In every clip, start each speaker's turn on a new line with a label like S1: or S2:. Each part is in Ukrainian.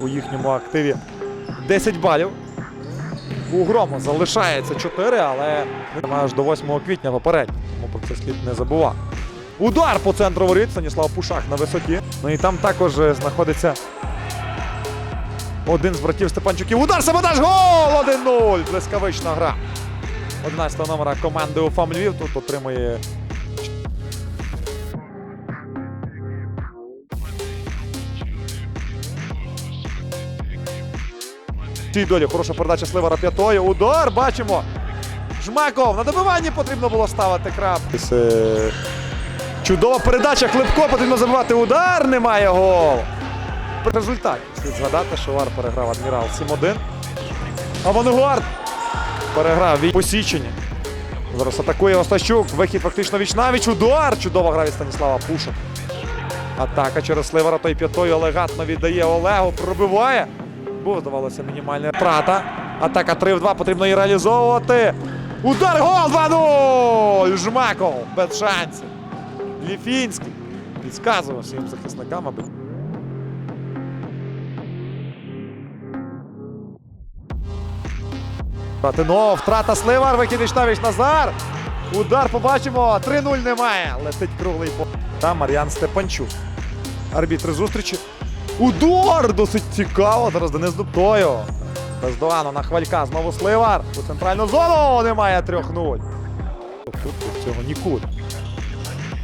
S1: у їхньому активі 10 балів. У Грому залишається 4, але аж до 8 квітня попередньо, тому про це слід не забувати. Удар по центру воріт. Станіслав Пушак на висоті. Ну і там також е, знаходиться один з братів Степанчуків. Удар саботаж! Гол! 1-0! Блискавична гра. 11 номера команди УФАМ Львів тут отримує. В долі хороша передача Сливара п'ятою. Удар бачимо. Жмаков на добиванні потрібно було ставити крап. Чудова передача. Хлебко потрібно забивати. Удар. Немає гол. В результаті слід згадати, що Вар переграв адмірал 7-1. Авангуард переграв від посічення. Зараз атакує Остащук. Вихід фактично віч-навіч. Удар. Чудова гра від Станіслава Пуша. Атака через Сливара той п'ятою елегантно віддає Олегу. Пробиває. Був, здавалося, мінімальний прата. Атака 3 в 2. Потрібно її реалізовувати. Удар гол 2-0! Жмаков без шансів. Ліфінський підказував своїм захисникам, аби. Братино, втрата Сливар, вихід Вічнавіч Назар. Удар побачимо. 3-0 немає. Летить круглий по. Там Мар'ян Степанчук. Арбітри зустрічі. Удар! Досить цікаво. Зараз Денис Дубтою. Бездоганно на хвалька. Знову Сливар. У центральну зону немає 3-0. Тут цього нікуди.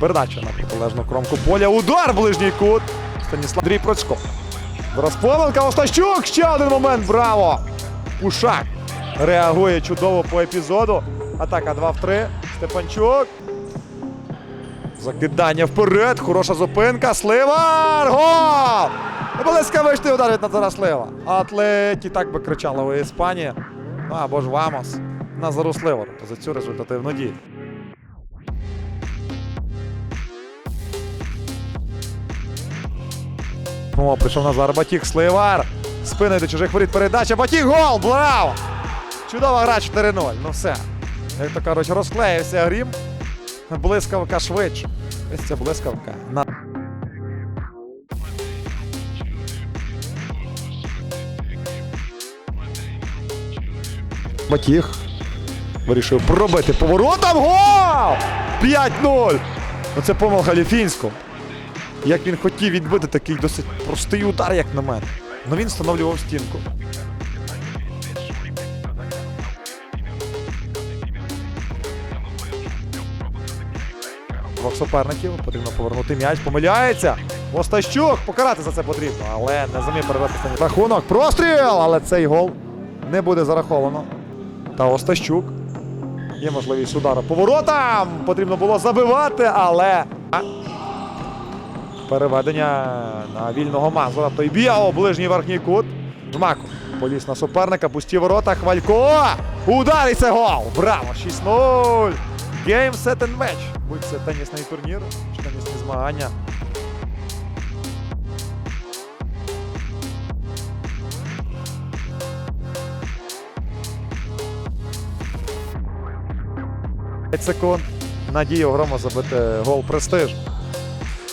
S1: Передача на протилежну кромку поля. Удар ближній кут. Станіслав Андрій Процько. Зараз Остащук. Ще один момент. Браво! Пушак реагує чудово по епізоду. Атака 2 в 3. Степанчук. Закидання вперед. Хороша зупинка. Сливар! Гол! Блискавичний удар від Назара Слива. Атлеті так би кричала у Іспанії. Ну або ж Вамос. Назару Сливару за цю результативну дію. О, прийшов Назар Батік, Сливар. Спиною до чужих воріт передача. Батік гол! Браво! Чудова гра 4-0. Ну все. Як то кажуть, розклеївся грім. Блискавка швидше. Ось ця блискавка. На... Батіг. Вирішив пробити поворотом. Гол! 5-0! Оце помилка Ліфінського. Як він хотів відбити такий досить простий удар, як на мене. Ну він встановлював стінку. Двох суперників потрібно повернути м'яч. Помиляється. Остащук покарати за це потрібно, але не зумів стані. Рахунок. Простріл! Але цей гол не буде зараховано. Та Остащук. Є можливість удару поворотам. Потрібно було забивати, але. Переведення на вільного Мазура. Той Біао, ближній верхній кут. Жмаков. Поліз на суперника, пусті ворота. Хвалько. Удар і це гол. Браво! 6-0. Game, set and match. Будь це тенісний турнір чи тенісні змагання. Секунд. Надія Грома забити гол престиж.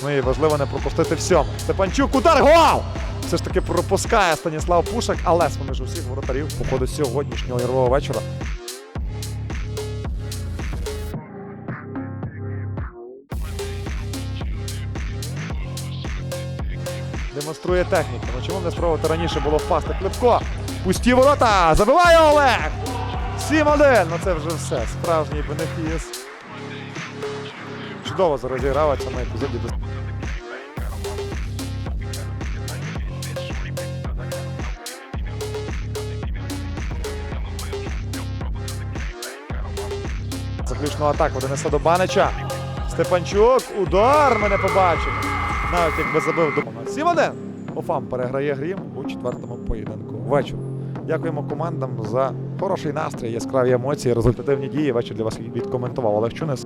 S1: Ну і важливо не пропустити всьому. Степанчук, удар, гол! Все ж таки пропускає Станіслав Пушак, але з поміж усіх воротарів по ходу сьогоднішнього ігрового вечора. Демонструє техніку. Ну чому не спробувати раніше було впасти Клепко? Пусті ворота! Забиває Олег! 7-1! Ну це вже все. Справжній бенефіс. Чудово розігралася на епізоді. Заключну атаку Дениса до Банича. Степанчук. Удар мене побачив. Навіть якби забив до 7-1. Офам переграє грім у четвертому поєдинку. Вечір. Дякуємо командам за хороший настрій, яскраві емоції, результативні дії. Вечір для вас відкоментував Олег Чунес.